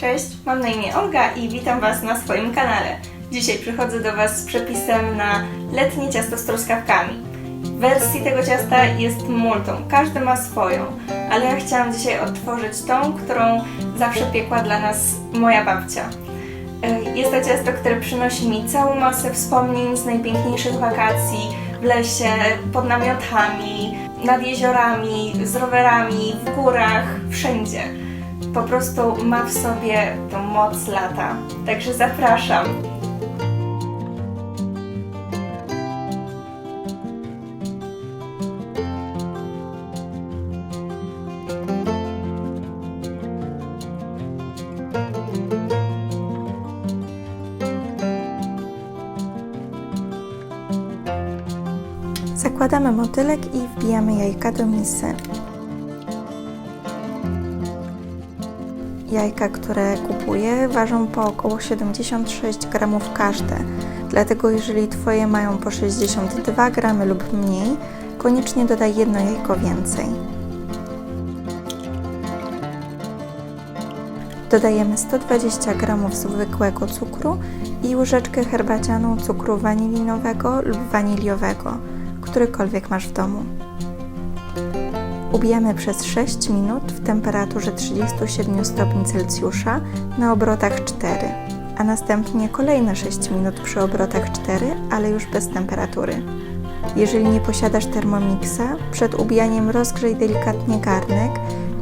Cześć, mam na imię Olga i witam Was na swoim kanale. Dzisiaj przychodzę do Was z przepisem na letnie ciasto z truskawkami. Wersji tego ciasta jest multum, każdy ma swoją, ale ja chciałam dzisiaj odtworzyć tą, którą zawsze piekła dla nas moja babcia. E, Jest to ciasto, które przynosi mi całą masę wspomnień z najpiękniejszych wakacji w lesie, pod namiotami, nad jeziorami, z rowerami, w górach, wszędzie. Po prostu ma w sobie tą moc lata. Także zapraszam. Zakładamy motylek i wbijamy jajka do misy. Jajka, które kupuję, ważą po około 76 gramów każde. Dlatego jeżeli Twoje mają po 62 gramy lub mniej, koniecznie dodaj jedno jajko więcej. Dodajemy 120 gramów zwykłego cukru i łyżeczkę herbacianą cukru wanilinowego lub waniliowego, którykolwiek masz w domu. Ubijamy przez 6 minut w temperaturze 37 stopni Celsjusza na obrotach 4, a następnie kolejne 6 minut przy obrotach 4, ale już bez temperatury. Jeżeli nie posiadasz termomiksa, przed ubijaniem rozgrzej delikatnie garnek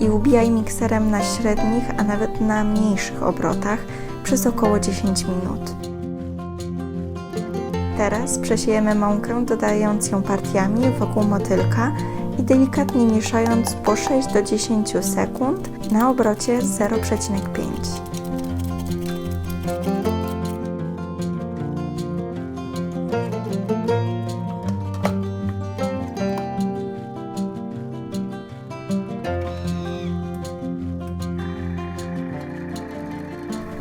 i ubijaj mikserem na średnich, a nawet na mniejszych obrotach przez około 10 minut. Teraz przesiejemy mąkę, dodając ją partiami wokół motylka i delikatnie mieszając po 6 do 10 sekund na obrocie 0,5.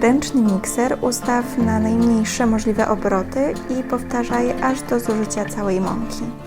Ręczny mikser ustaw na najmniejsze możliwe obroty i powtarzaj aż do zużycia całej mąki.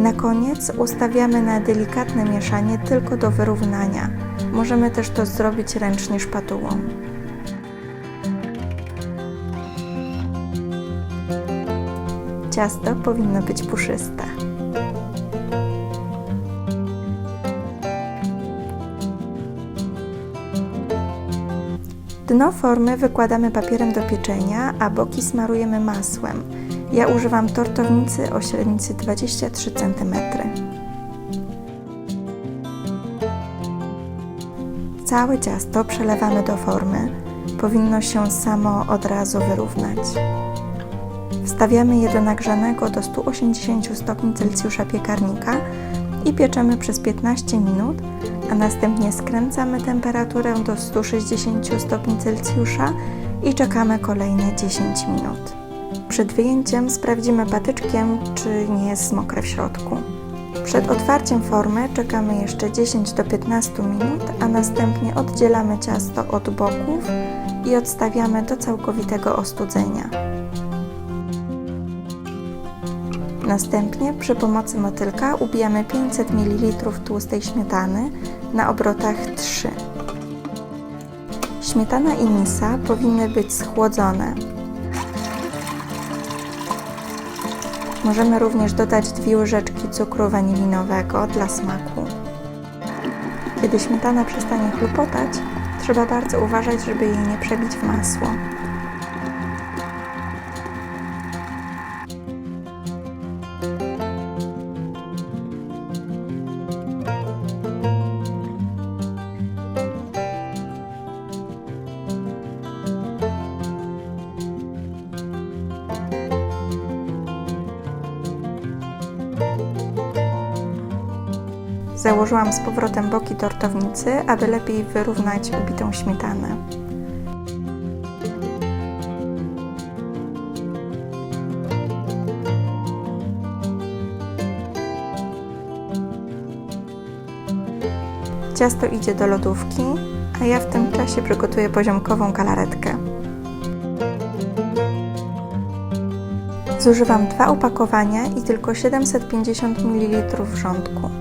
Na koniec ustawiamy na delikatne mieszanie tylko do wyrównania. Możemy też to zrobić ręcznie szpatułą. Ciasto powinno być puszyste. Dno formy wykładamy papierem do pieczenia, a boki smarujemy masłem. Ja używam tortownicy o średnicy 23 cm. Całe ciasto przelewamy do formy. Powinno się samo od razu wyrównać. Wstawiamy je do nagrzanego do 180 stopni Celsjusza piekarnika i pieczemy przez 15 minut, a następnie skręcamy temperaturę do 160 stopni Celsjusza i czekamy kolejne 10 minut. Przed wyjęciem sprawdzimy patyczkiem, czy nie jest mokre w środku. Przed otwarciem formy czekamy jeszcze 10 do 15 minut, a następnie oddzielamy ciasto od boków i odstawiamy do całkowitego ostudzenia. Następnie przy pomocy motylka ubijamy 500 ml tłustej śmietany na obrotach 3. Śmietana i misa powinny być schłodzone. Możemy również dodać dwie łyżeczki cukru wanilinowego dla smaku. Kiedy śmietana przestanie chlupotać, trzeba bardzo uważać, żeby jej nie przebić w masło. Założyłam z powrotem boki tortownicy, aby lepiej wyrównać ubitą śmietanę. Ciasto idzie do lodówki, a ja w tym czasie przygotuję poziomkową galaretkę. Zużywam dwa opakowania i tylko 750 ml wrzątku.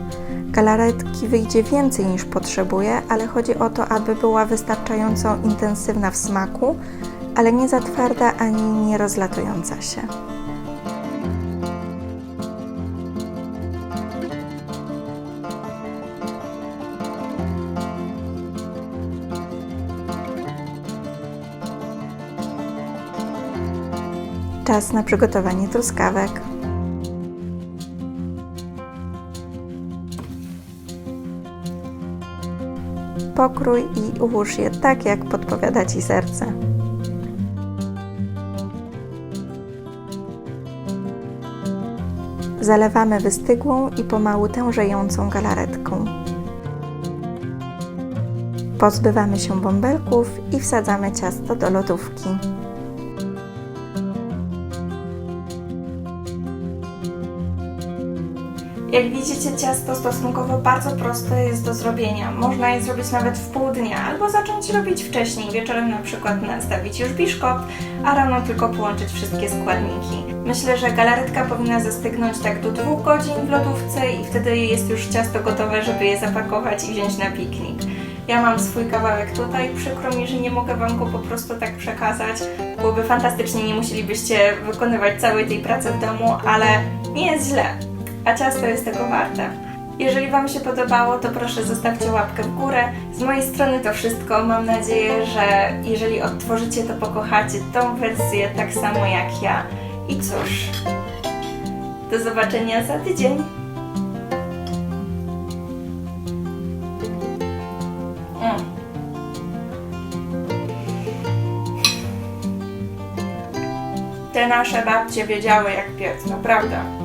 Galaretki wyjdzie więcej niż potrzebuję, ale chodzi o to, aby była wystarczająco intensywna w smaku, ale nie za twarda ani nie rozlatująca się. Czas na przygotowanie truskawek. Pokrój i ułóż je tak, jak podpowiada Ci serce. Zalewamy wystygłą i pomału tężejącą galaretką. Pozbywamy się bąbelków i wsadzamy ciasto do lodówki. Jak widzicie, ciasto stosunkowo bardzo proste jest do zrobienia. Można je zrobić nawet w pół dnia, albo zacząć robić wcześniej. Wieczorem na przykład nastawić już biszkopt, a rano tylko połączyć wszystkie składniki. Myślę, że galaretka powinna zastygnąć tak do dwóch godzin w lodówce i wtedy jest już ciasto gotowe, żeby je zapakować i wziąć na piknik. Ja mam swój kawałek tutaj, przykro mi, że nie mogę Wam go po prostu tak przekazać. Byłoby fantastycznie, nie musielibyście wykonywać całej tej pracy w domu, ale nie jest źle a ciasto jest tego warte. Jeżeli Wam się podobało, to proszę zostawcie łapkę w górę. Z mojej strony to wszystko. Mam nadzieję, że jeżeli odtworzycie, to pokochacie tą wersję tak samo jak ja. I cóż, do zobaczenia za tydzień. Mm. Te nasze babcie wiedziały jak piec, naprawdę.